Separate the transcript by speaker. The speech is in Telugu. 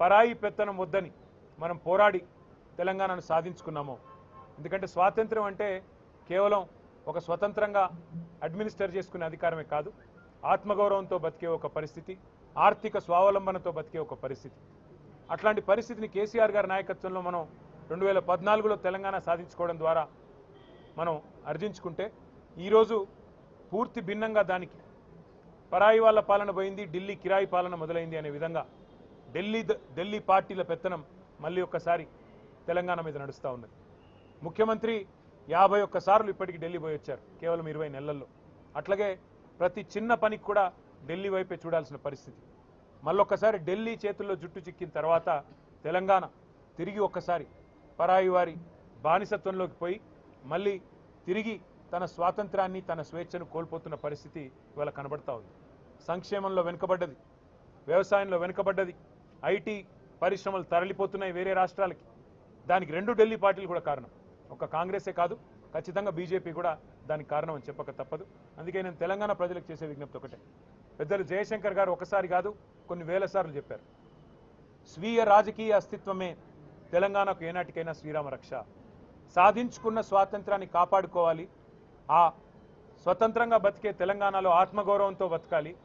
Speaker 1: పరాయి పెత్తనం వద్దని మనం పోరాడి తెలంగాణను సాధించుకున్నామో. ఎందుకంటే స్వాతంత్రం అంటే కేవలం ఒక స్వతంత్రంగా అడ్మినిస్టర్ చేసుకునే అధికారమే కాదు ఆత్మగౌరవంతో బతికే ఒక పరిస్థితి ఆర్థిక స్వావలంబనతో బతికే ఒక పరిస్థితి. అట్లాంటి పరిస్థితిని కేసీఆర్ గారి నాయకత్వంలో మనం రెండు వేల పద్నాలుగులో తెలంగాణ సాధించుకోవడం ద్వారా మనం అర్జించుకుంటే ఈరోజు పూర్తి భిన్నంగా దానికి పరాయి వాళ్ళ పాలన పోయింది ఢిల్లీ కిరాయి పాలన మొదలైంది అనే విధంగా ఢిల్లీ ద- ఢిల్లీ పార్టీల పెత్తనం మళ్ళీ ఒక్కసారి తెలంగాణ మీద నడుస్తూ ఉన్నది. ముఖ్యమంత్రి యాభై ఒక్కసార్లు ఇప్పటికి ఢిల్లీ పోయి వచ్చారు కేవలం ఇరవై నెలల్లో. అట్లాగే ప్రతి చిన్న పనికి కూడా ఢిల్లీ వైపే చూడాల్సిన పరిస్థితి. మళ్ళొక్కసారి ఢిల్లీ చేతుల్లో జుట్టు చిక్కిన తర్వాత తెలంగాణ తిరిగి ఒక్కసారి పరాయి వారి బానిసత్వంలోకి పోయి మళ్ళీ తిరిగి తన స్వాతంత్రాన్ని తన స్వేచ్ఛను కోల్పోతున్న పరిస్థితి ఇవాళ కనబడతా ఉంది. సంక్షేమంలో వెనుకబడ్డది వ్యవసాయంలో వెనుకబడ్డది ఐటీ పరిశ్రమలు తరలిపోతున్నాయి వేరే రాష్ట్రాలకి. దానికి రెండు ఢిల్లీ పార్టీలు కూడా కారణం. ఒక కాంగ్రెసే కాదు ఖచ్చితంగా బీజేపీ కూడా దానికి కారణం అని చెప్పక తప్పదు. అందుకే నేను తెలంగాణ ప్రజలకు చేసే విజ్ఞప్తి ఒకటే. పెద్దలు జయశంకర్ గారు ఒకసారి కాదు కొన్ని వేల సార్లు చెప్పారు. స్వీయ రాజకీయ అస్తిత్వమే తెలంగాణకు ఏనాటికైనా శ్రీరామ రక్ష. సాధించుకున్న స్వాతంత్రాన్ని కాపాడుకోవాలి. ఆ స్వతంత్రంగా బతికే తెలంగాణలో ఆత్మగౌరవంతో బతకాలి.